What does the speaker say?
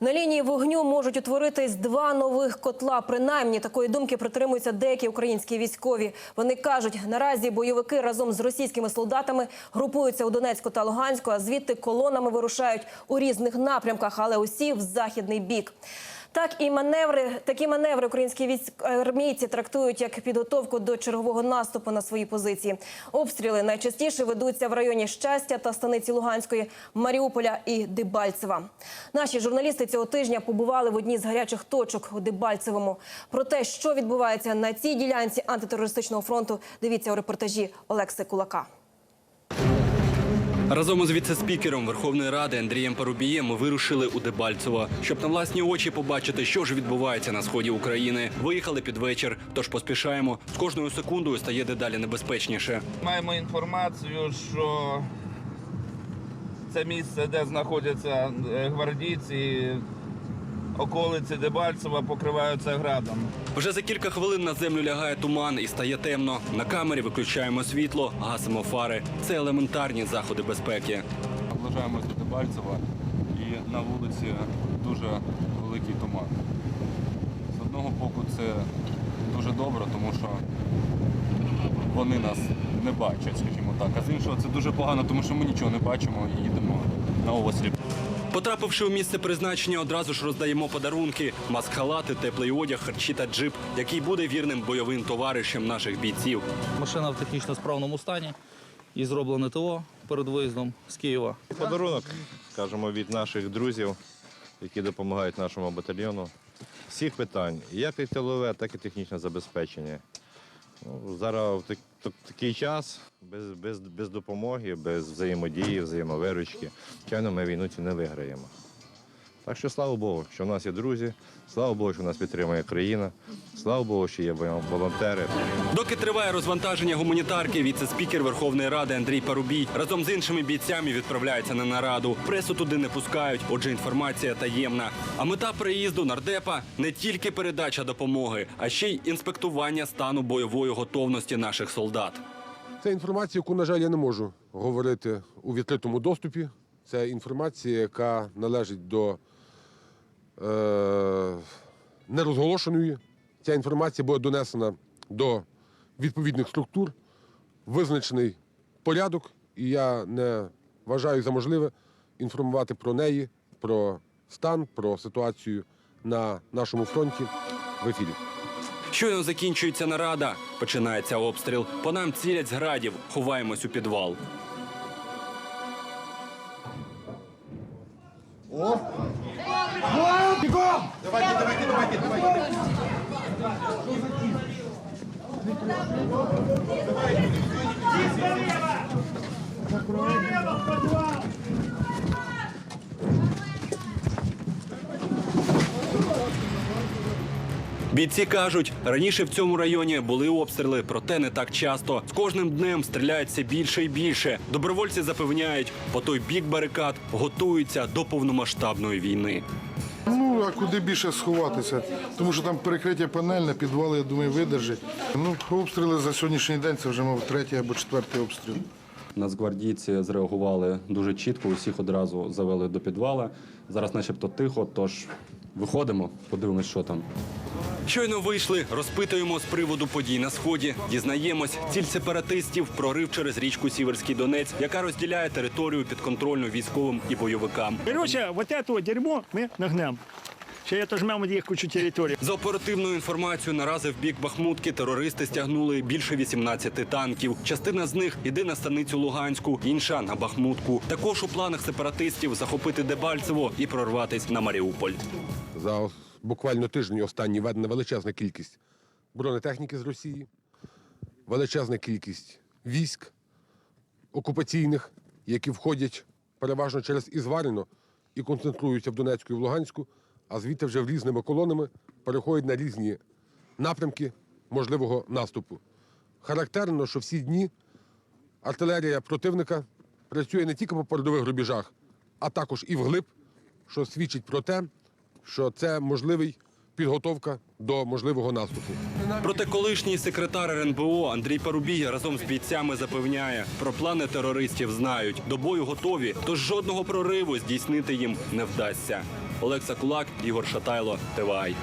На лінії вогню можуть утворитись два нових котла. Принаймні такої думки притримуються деякі українські військові. Вони кажуть, наразі бойовики разом з російськими солдатами групуються у Донецьку та Луганську, а звідти колонами вирушають у різних напрямках, але усі в західний бік. Так і маневри, такі маневри українські військ армійці трактують як підготовку до чергового наступу на свої позиції. Обстріли найчастіше ведуться в районі щастя та станиці Луганської, Маріуполя і Дебальцева. Наші журналісти цього тижня побували в одній з гарячих точок у Дебальцевому. Про те, що відбувається на цій ділянці антитерористичного фронту, дивіться у репортажі Олекси Кулака. Разом із віце-спікером Верховної Ради Андрієм Парубієм ми вирушили у Дебальцево, щоб на власні очі побачити, що ж відбувається на сході України. Виїхали під вечір, тож поспішаємо. З кожною секундою стає дедалі небезпечніше. Маємо інформацію, що це місце, де знаходяться е, гвардійці, околиці Дебальцева покриваються градом. Вже за кілька хвилин на землю лягає туман і стає темно. На камері виключаємо світло, гасимо фари. Це елементарні заходи безпеки. Наближаємось до Дебальцева і на вулиці дуже великий туман. З одного боку це дуже добре, тому що вони нас не бачать, скажімо так. А з іншого це дуже погано, тому що ми нічого не бачимо і їдемо на осліп. Потрапивши у місце призначення, одразу ж роздаємо подарунки: маск-халати, теплий одяг, харчі та джип, який буде вірним бойовим товаришем наших бійців. Машина в технічно справному стані і зроблене ТО перед виїздом з Києва. Подарунок, скажімо, від наших друзів, які допомагають нашому батальйону. Всіх питань, як і тилове, так і технічне забезпечення. Зараз в так- такий час без, без, без допомоги, без взаємодії, взаємовиручки, звичайно, ми війну цю не виграємо. Так що слава Богу, що в нас є друзі, слава Богу, що нас підтримує країна, слава Богу, що є волонтери. Доки триває розвантаження гуманітарки, віце-спікер Верховної Ради Андрій Парубій разом з іншими бійцями відправляється на нараду. Пресу туди не пускають, отже, інформація таємна. А мета приїзду нардепа не тільки передача допомоги, а ще й інспектування стану бойової готовності наших солдат. Це інформація, яку, на жаль, я не можу говорити у відкритому доступі. Це інформація, яка належить до е, нерозголошеної. Ця інформація буде донесена до відповідних структур, визначений порядок, і я не вважаю за можливе інформувати про неї, про стан, про ситуацію на нашому фронті в ефірі. Щойно закінчується нарада, починається обстріл. По нам цілять з градів, ховаємось у підвал. Бійці кажуть, раніше в цьому районі були обстріли, проте не так часто. З кожним днем стріляють все більше і більше. Добровольці запевняють, по той бік барикад готуються до повномасштабної війни. Ну, а куди більше сховатися? Тому що там перекриття панельне, підвали, я думаю, видержить. Ну, обстріли за сьогоднішній день це вже, мав, третій або четвертий обстріл. Нацгвардійці зреагували дуже чітко, усіх одразу завели до підвала. Зараз начебто тихо, тож виходимо, подивимось, що там. Щойно вийшли, розпитуємо з приводу подій на сході. Дізнаємось, ціль сепаратистів прорив через річку Сіверський Донець, яка розділяє територію підконтрольну військовим і бойовикам. Короче, вот это дерьмо мы нагнем. Ще я отожмем їх кучу території. За оперативною інформацією, наразі в бік Бахмутки терористи стягнули більше 18 танків. Частина з них іде на станицю Луганську, інша на Бахмутку. Також у планах сепаратистів захопити Дебальцево і прорватись на Маріуполь. За буквально тиждень останній введена величезна кількість бронетехніки з Росії, величезна кількість військ окупаційних, які входять переважно через Ізваріно і концентруються в Донецьку і в Луганську, а звідти вже в різними колонами переходять на різні напрямки можливого наступу. Характерно, що всі дні артилерія противника працює не тільки по передових рубежах, а також і вглиб, що свідчить про те, що це можливий підготовка до можливого наступу. Проте колишній секретар РНБО Андрій Парубій разом з бійцями запевняє, про плани терористів знають, до бою готові, тож жодного прориву здійснити їм не вдасться. Олекса Кулак, Ігор Шатайло, ТВАЙ.